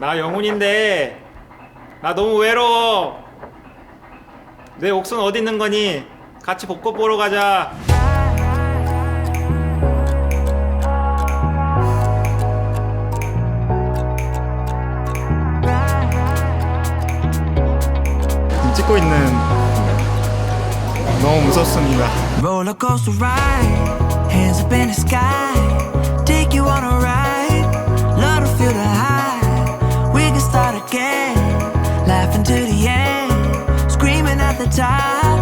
나 영훈인데 나 너무 외로워. 내 옥선 어디 있는 거니? 같이 벚꽃 보러 가자. 찍고 있는 너무 무섭습니다. Roller coaster ride, hands up in the sky. Again, laughing to the end, screaming at the top.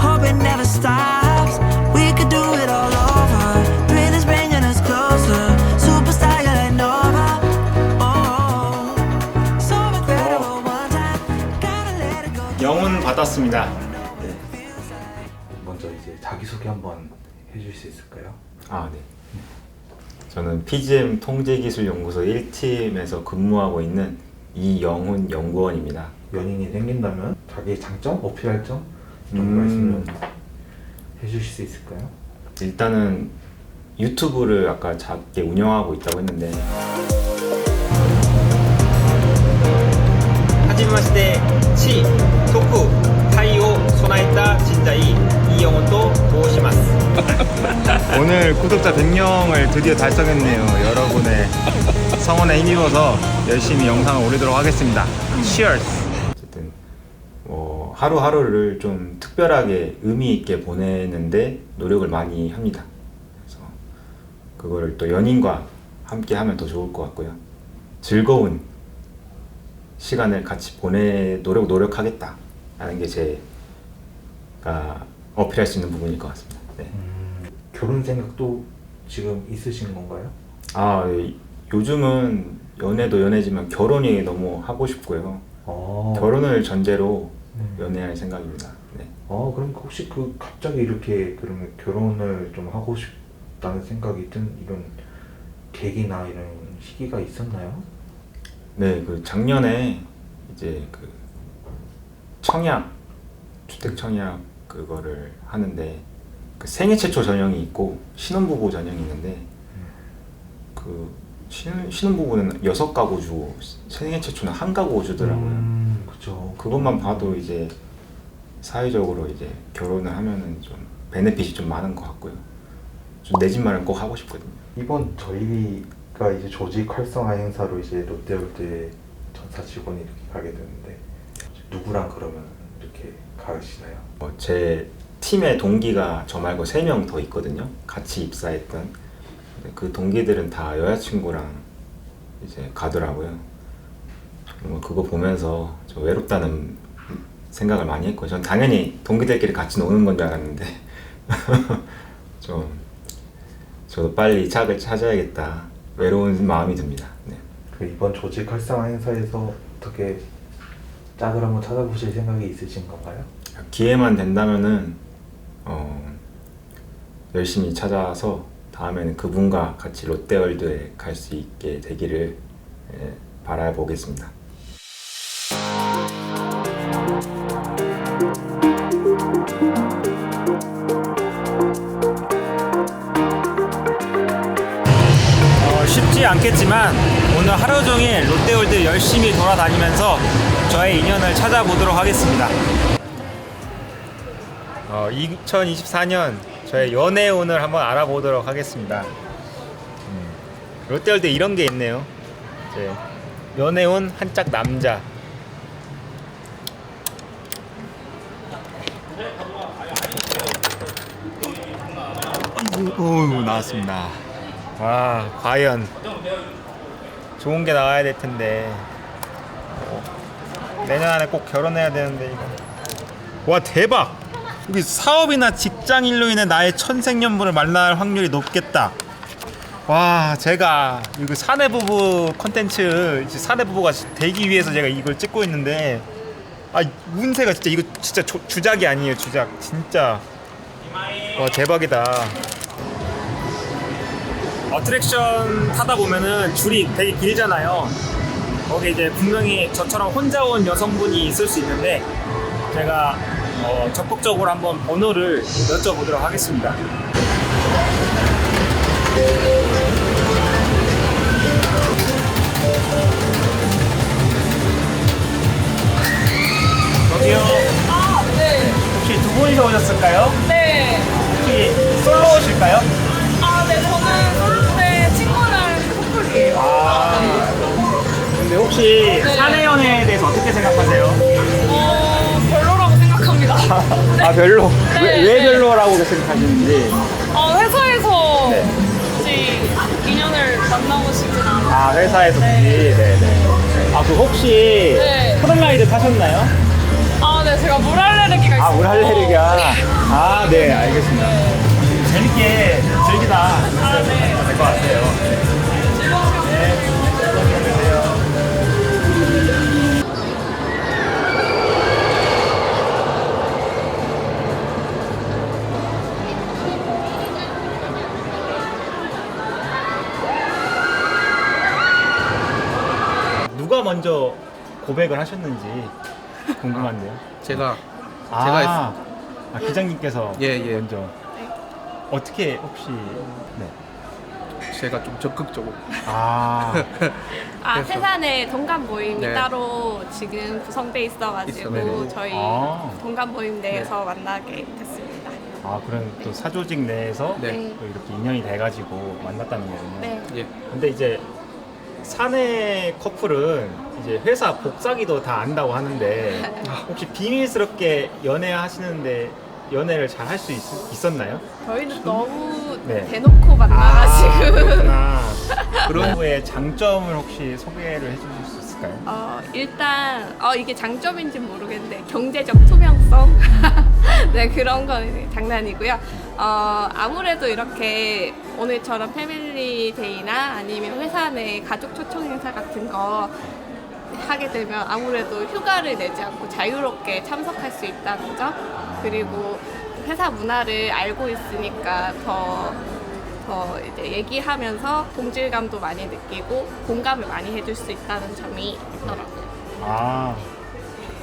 Hope it never stops. We could do it all over. Thrill is bringing us closer. Superstar, you're like Nova. Oh, so incredible one time. Gotta let it go. 영혼 받았습니다. 먼저 이제 자기소개 한번 해줄 수 있을까요? 아, 네. 저는 PGM 통제기술연구소 1팀에서 근무하고 있는 이영훈 연구원입니다. 연인이 생긴다면 자기의 장점, 어필할 점좀 음. 말씀 좀 해주실 수 있을까요? 일단은 유튜브를 아까 작게 운영하고 있다고 했는데 하지마 시대 치 토쿠 타이오 소나이타 진자이 이영훈도 도시마스. 오늘 구독자 100명을 드디어 달성했네요. 여러분의 성원에 힘입어서 열심히 영상을 올리도록 하겠습니다. Cheers. 어쨌든 뭐 하루하루를 좀 특별하게 의미 있게 보내는데 노력을 많이 합니다. 그래서 그거를 또 연인과 함께 하면 더 좋을 것 같고요. 즐거운 시간을 같이 보내도록 노력하겠다라는 게 제가 어필할 수 있는 부분일 것 같습니다. 네. 음, 결혼 생각도 지금 있으신 건가요? 아 예, 요즘은 연애도 연애지만 결혼이 너무 하고 싶고요. 어, 결혼을 전제로 네. 연애할 생각입니다. 네. 어, 그럼 혹시 그 갑자기 이렇게 그러면 결혼을 좀 하고 싶다는 생각이 든 이런 계기나 이런 시기가 있었나요? 네, 그 작년에 이제 그 청약 주택 청약 그거를 하는데 그 생애 최초 전형이 있고 신혼부부 전형이 있는데 그 신, 신혼부부는 여섯 가구 주고 생애 최초는 한 가구 주더라고요. 음, 그죠. 그것만 봐도 이제 사회적으로 이제 결혼을 하면은 좀 베네핏이 좀 많은 것 같고요. 좀 내 집 마련 꼭 하고 싶거든요. 이번 저희가 이제 조직 활성화 행사로 이제 롯데월드 전사 직원이 이렇게 가게 되는데 누구랑 그러면 이렇게 가시나요? 어, 제 팀의 동기가 저 말고 세 명 더 있거든요. 같이 입사했던 그 동기들은 다 여자친구랑 이제 가더라고요. 뭐 그거 보면서 저 외롭다는 생각을 많이 했고, 전 당연히 동기들끼리 같이 노는 건 줄 알았는데 좀 저도 빨리 짝을 찾아야겠다 외로운 마음이 듭니다. 네. 그 이번 조직 활성화 행사에서 어떻게 짝을 한번 찾아보실 생각이 있으신 건가요? 기회만 된다면은 어, 열심히 찾아서 다음에는 그분과 같이 롯데월드에 갈 수 있게 되기를 예, 바라보겠습니다. 어, 쉽지 않겠지만 오늘 하루 종일 롯데월드 열심히 돌아다니면서 저의 인연을 찾아보도록 하겠습니다. 어, 2024년 저의 연애 운을 한번 알아보도록 하겠습니다. 음, 롯데월드 이런 게 있네요. 이제 연애 운 한짝 남자. 오 나왔습니다. 와 과연 좋은 게 나와야 될 텐데 어, 내년 안에 꼭 결혼해야 되는데 이거 와 대박 여기 사업이나 직장 일로 인해 나의 천생연분을 만날 확률이 높겠다. 와 제가 이거 사내 부부 컨텐츠 사내 부부가 되기 위해서 제가 이걸 찍고 있는데 아 운세가 진짜 이거 진짜 조- 주작이 아니에요 주작. 진짜. 와 대박이다. 어트랙션 타다 보면은 줄이 되게 길잖아요. 거기 이제 분명히 저처럼 혼자 온 여성분이 있을 수 있는데 제가 어, 적극적으로 한번 번호를 여쭤보도록 하겠습니다. 저기요. 아, 네. 혹시 두 분이서 오셨을까요? 네. 혹시 솔로실까요? 아, 네. 저는 솔로인데 친구랑 커플이에요. 아. 근데 혹시 네. 사내 연애에 대해서 어떻게 생각하세요? 아 별로. 네, 왜, 왜 네. 별로라고 생각하시는지. 어, 회사에서 네. 굳이 인연을 만나고 싶진 않아요. 아 회사에서 네. 굳이. 네네. 아그 혹시 네. 프론라이드 타셨나요? 아, 네. 제가 물 알레르기가 있어요. 아 우리 할래리가. 아 네 알겠습니다. 재밌게 즐기 고백을 하셨는지 궁금한데요. 제가 아, 제가 했습니다. 아, 기장님께서 예, 예. 먼저 어떻게 혹시 네. 제가 좀 적극적으로 아 아, 그래서- 내 동감 모임이 네. 따로 지금 구성돼 있어가지고 네네. 저희 아. 동감 모임 내에서 만나게 됐습니다. 아 그럼 또 사조직 내에서 네. 또 이렇게 인연이 돼가지고 만났다는 거군요. 네. 예. 근데 이제 사내 커플은 이제 회사 복사기도 다 안다고 하는데 혹시 비밀스럽게 연애하시는데 연애를 잘 할 수 있었나요? 저희는 너무 네. 대놓고 만나가지고 아, 그렇구나. 그런- 의 장점을 혹시 소개를 해주실 수 있을까요? 어, 일단 어, 이게 장점인지 모르겠는데 경제적 투명성 네 그런 건 장난이고요. 어, 아무래도 이렇게 오늘처럼 패밀리 데이나 아니면 회사 내 가족 초청 행사 같은 거 하게 되면 아무래도 휴가를 내지 않고 자유롭게 참석할 수 있다는 점 그리고 회사 문화를 알고 있으니까 더, 더 이제 얘기하면서 동질감도 많이 느끼고 공감을 많이 해줄 수 있다는 점이 있더라고요. 아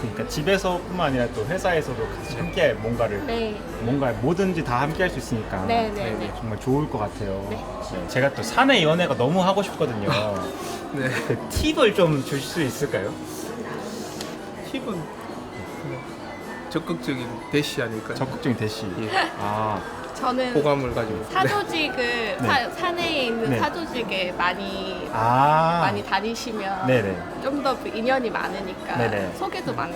그러니까 집에서뿐만 아니라 또 회사에서도 같이 함께 뭔가를 네, 뭔가 뭐든지 다 함께 할 수 있으니까 네, 네, 네. 정말 좋을 것 같아요. 네. 네, 제가 또 사내 연애가 너무 하고 싶거든요. 네. 그 팁을 좀 주실 수 있을까요? 팁은 그냥 적극적인 대시 아닐까요? 적극적인 대시. 예. 아 저는 호감을 가지고 사조직을 네. 사, 사내에 있는 네. 사조직에 많이 아. 많이 다니시면 네네. 좀더그 인연이 많으니까 네네. 소개도 많이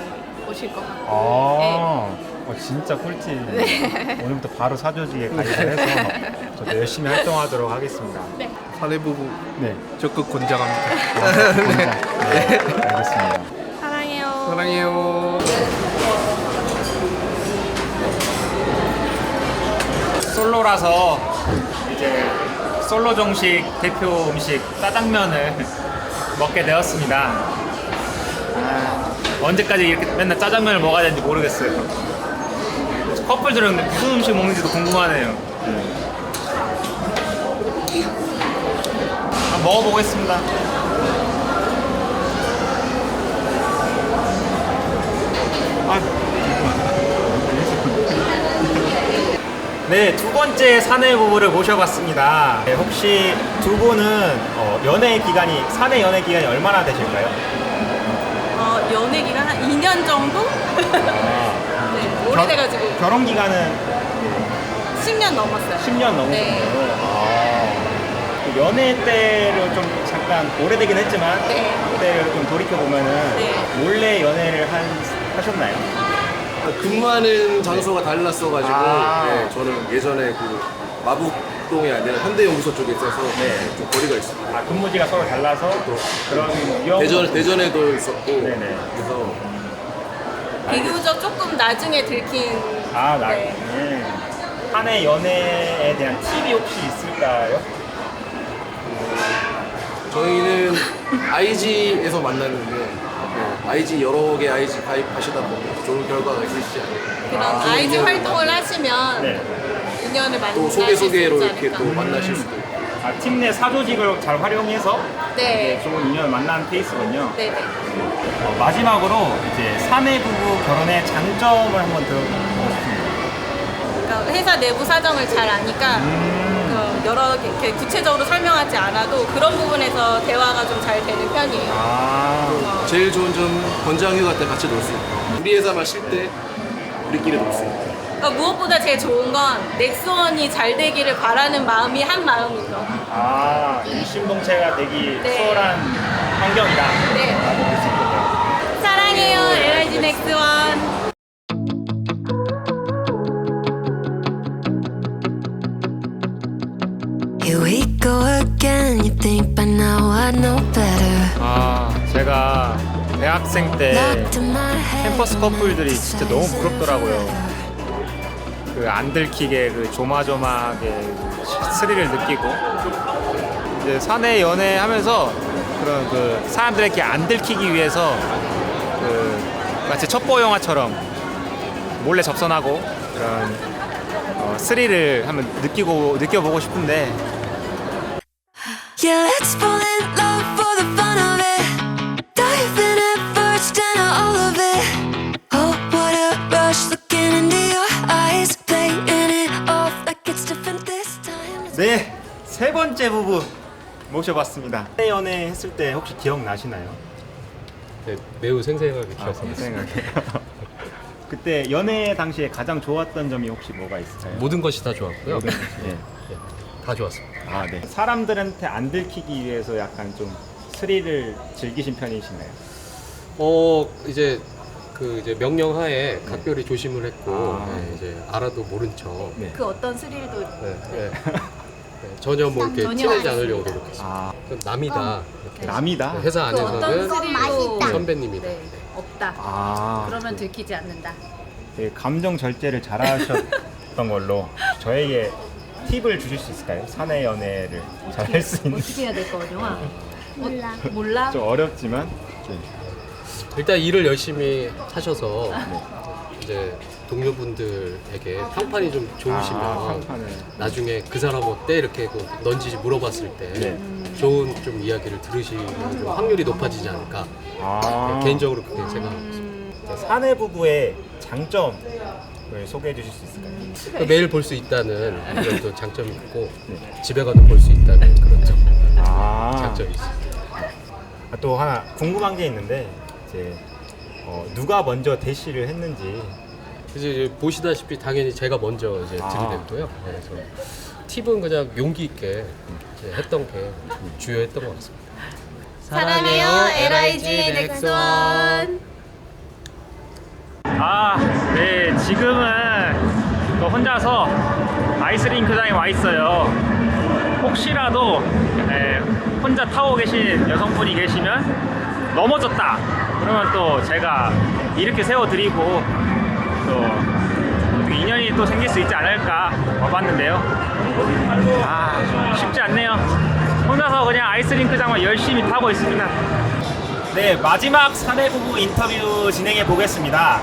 오실 것 같고 아, 네. 어, 진짜 꿀팁. 오늘부터 바로 사조직에 가입을 해서 저도 열심히 활동하도록 하겠습니다. 네. 사내 부부 네. 적극 권장합니다. 아, 감사합니다. 네, 알겠습니다. 사랑해요. 사랑해요. 솔로라서 이제 솔로 정식 대표 음식 짜장면을 먹게 되었습니다. 아, 언제까지 이렇게 맨날 짜장면을 먹어야 되는지 모르겠어요. 커플들은 무슨 음식 먹는지도 궁금하네요. 한번 먹어보겠습니다. 네, 두 번째 사내 부부를 모셔봤습니다. 네, 혹시 두 분은 어, 연애 기간이 사내 연애 기간이 얼마나 되실까요? 어, 연애 기간 한 2년 정도? 네, 오래돼가지고 결혼 기간은 10년 넘었어요. 10년 넘으셨어요. 네. 아, 그 연애 때를 좀 잠깐 오래되긴 했지만 네. 그때를 좀 돌이켜 보면은 네. 몰래 연애를 한, 하셨나요? 근무하는 장소가 달랐어가지고 아. 네, 저는 예전에 그 마북동이 아니라 현대연구소 쪽에 있어서 네. 좀 거리가 있어요. 아 근무지가 서로 달라서 그런 위험. 대전 대전에도 있었고 네네. 그래서 비교적 조금 나중에 들킨 아, 나, 네. 네. 한해 연애에 대한 팁이 혹시 있을까요? 저희는 IG에서 만났는데 네, IG 여러 개 IG 가입하시다 보면 좋은 결과가 있으시지 않을까. 그런 아, 아이즈 좋은 활동을 하시면 네. 인연을 만나실 또수 소개 소개로 이렇게. 또 만나실 수도 있고. 아, 팀 내 사조직을 잘 활용해서 네. 좋은 인연을 만나는 케이스군요. 네네. 어, 마지막으로 이제 사내 부부 결혼의 장점을 한번 들어보고 싶습니다. 그러니까 회사 내부 사정을 잘 아니까 음. 여러 개 이렇게 구체적으로 설명하지 않아도 그런 부분에서 대화가 좀 잘 되는 편이에요. 아, 제일 좋은 점 권장휴가 때 같이 놀 수 있고 우리 회사만 쉴때 우리끼리 놀 수 있고 그러니까 무엇보다 제일 좋은 건 넥스원이 잘 되기를 바라는 마음이 한 마음이죠. 아 일심동체가 되기 네. 수월한 환경이다. 네. 라고 볼수 있겠네요. 사랑해요, LIG 넥스원. Now I know better. 아 제가 대학생 때 Locked in my head. 캠퍼스 커플들이 진짜 너무 부럽더라고요. 그 안 들키게 그 조마조마하게 그 스릴을 느끼고 이제 사내 연애하면서 그런 그 사람들에게 안 들키기 위해서 그 마치 첩보 영화처럼 몰래 접선하고 그런 어, 스릴을 한번 느끼고 느껴보고 싶은데 Yeah, let's fall in love for the fun of it. Dive in at first and all of it. Oh, what a rush looking into your eyes, playing it off like it's different this time. 네 세 번째 부부 모셔봤습니다. 사내 연애 했을 때 혹시 기억 나시나요? 네, 매우 생생하게 아, 기억하고 있습니다. 생생하게. 그때 연애 당시에 가장 좋았던 점이 혹시 뭐가 있을까요? 모든 것이 다 좋았고요. 모든 것이, 예. 다 좋았습니다. 아, 네. 사람들한테 안 들키기 위해서 약간 좀 스릴을 즐기신 편이신가요? 어 이제 그 이제 명령하에 각별히 조심을 했고 아. 네, 이제 알아도 모른 척. 네. 그 어떤 스릴도 네, 네. 네, 전혀 뭐 이렇게 전혀 티내지 안 않으려고 노력했습니다. 아, 남이다. 이렇게. 남이다? 네, 회사 그 어떤 안에서는 스릴도 선배님이다. 네, 없다. 아, 그러면 들키지 않는다. 되게 감정 절제를 잘하셨던 걸로 저에게 팁을 주실 수 있을까요? 사내 연애를 잘 할 수 있는 어떻게 해야 될 거냐? 몰라. 몰라? 좀 어렵지만 일단 일을 열심히 하셔서 네. 이제 동료분들에게 평판이 좀 좋으시면 아, 평판을. 나중에 그 사람 어때 이렇게 그 넌지시 물어봤을 때 네. 좋은 좀 이야기를 들으시는 좀 확률이 높아지지 않을까 아, 네, 개인적으로 그렇게 생각하고 있습니다. 사내 부부의 장점을 소개해 주실 수 있을까요? 그 매일 볼 수 있다는 그런 또 장점이 있고 집에 가도 볼 수 있다는 그런 점, 아, 장점이 있습니다. 아, 또 하나 궁금한 게 있는데 이제 어, 누가 먼저 대시를 했는지 그래서 이제 보시다시피 당연히 제가 먼저 이제 아. 들이댔고요. 네, 그래서 팁은 그냥 용기 있게 이제 했던 게 주요했던 것 같습니다. 사랑해요, LIG 넥스원. 아, 네, 지금은 또 혼자서 아이스링크장에 와 있어요. 혹시라도 네, 혼자 타고 계신 여성분이 계시면 넘어졌다. 그러면 또 제가 이렇게 세워드리고 또 인연이 또 생길 수 있지 않을까 와봤는데요. 아, 쉽지 않네요. 혼자서 그냥 아이스링크장만 열심히 타고 있습니다. 네, 마지막 사내 부부 인터뷰 진행해 보겠습니다.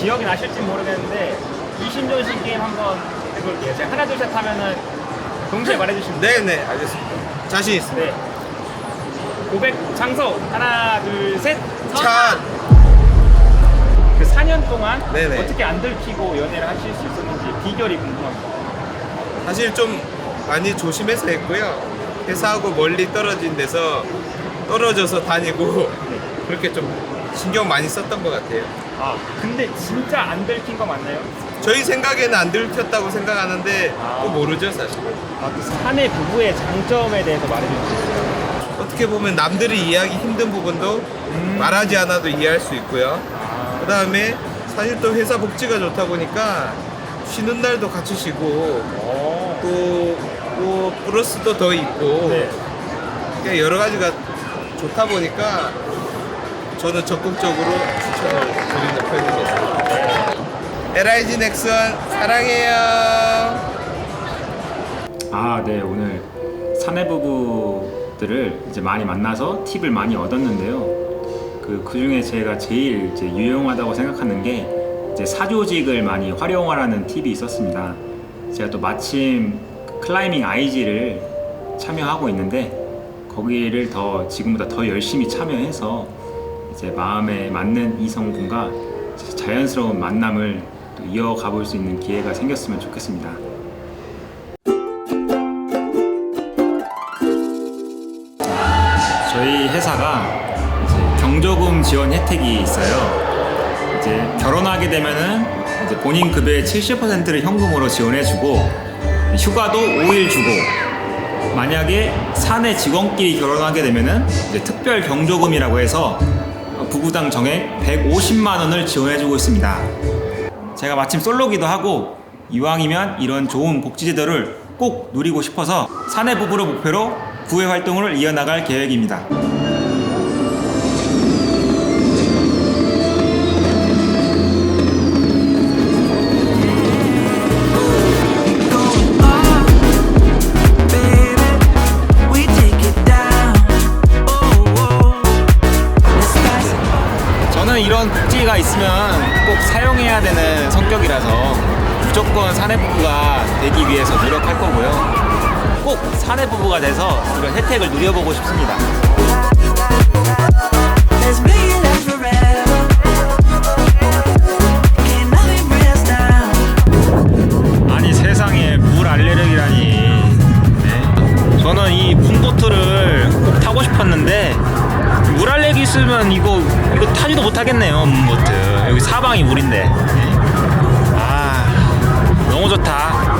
기억이 나실지 모르겠는데 이심전심 게임 한번 해볼게요. 제가 하나 둘 셋 하면은 동시에 말해주시면 돼요. 네네 알겠습니다. 자신 있습니다. 네. 고백 장소 하나 둘 셋. 차그 4년 동안 네네. 어떻게 안 들키고 연애를 하실 수 있었는지 비결이 궁금합니다. 사실 좀 많이 조심해서 했고요. 회사하고 멀리 떨어진 데서 떨어져서 다니고 그렇게 좀 신경 많이 썼던 것 같아요. 아 근데 진짜 안 들킨 거 맞나요? 저희 생각에는 안 들켰다고 생각하는데 아. 또 모르죠 사실. 아, 그 사내 부부의 장점에 대해서 말해주세요. 어떻게 보면 남들이 이해하기 힘든 부분도 말하지 않아도 이해할 수 있고요. 그 다음에 사실 또 회사 복지가 좋다 보니까 쉬는 날도 같이 쉬고 어. 또, 또 플러스도 더 있고 네. 그러니까 여러 가지가 좋다 보니까 저는 적극적으로 추천을 드리는 편입니다. LIG 넥슨 사랑해요. 아, 네. 오늘 사내 부부들을 이제 많이 만나서 팁을 많이 얻었는데요. 그, 그 중에 제가 제일 이제 유용하다고 생각하는 게 이제 사조직을 많이 활용하라는 팁이 있었습니다. 제가 또 마침 그 클라이밍 IG를 참여하고 있는데 거기를 더 지금보다 더 열심히 참여해서 이 제 마음에 맞는 이성분과 자연스러운 만남을 또 이어가 볼 수 있는 기회가 생겼으면 좋겠습니다. 저희 회사가 경조금 지원 혜택이 있어요. 이제 결혼하게 되면은 이제 본인 급여의 70%를 현금으로 지원해주고 휴가도 5일 주고 만약에 사내 직원끼리 결혼하게 되면은 이제 특별 경조금이라고 해서 부부당 정액 150만 원을 지원해주고 있습니다. 제가 마침 솔로기도 하고 이왕이면 이런 좋은 복지 제도를 꼭 누리고 싶어서 사내 부부를 목표로 구회 활동을 이어나갈 계획입니다. 있으면 꼭 사용해야 되는 성격이라서 무조건 사내 부부가 되기 위해서 노력할 거고요. 꼭 사내 부부가 돼서 이런 혜택을 누려보고 싶습니다. 아니 세상에 물 알레르기라니. 네. 저는 이 문보트를 꼭 타고 싶었는데 물 알레르기 있으면 이거 못하겠네요 문보트. 여기 사방이 물인데. 아 너무 좋다.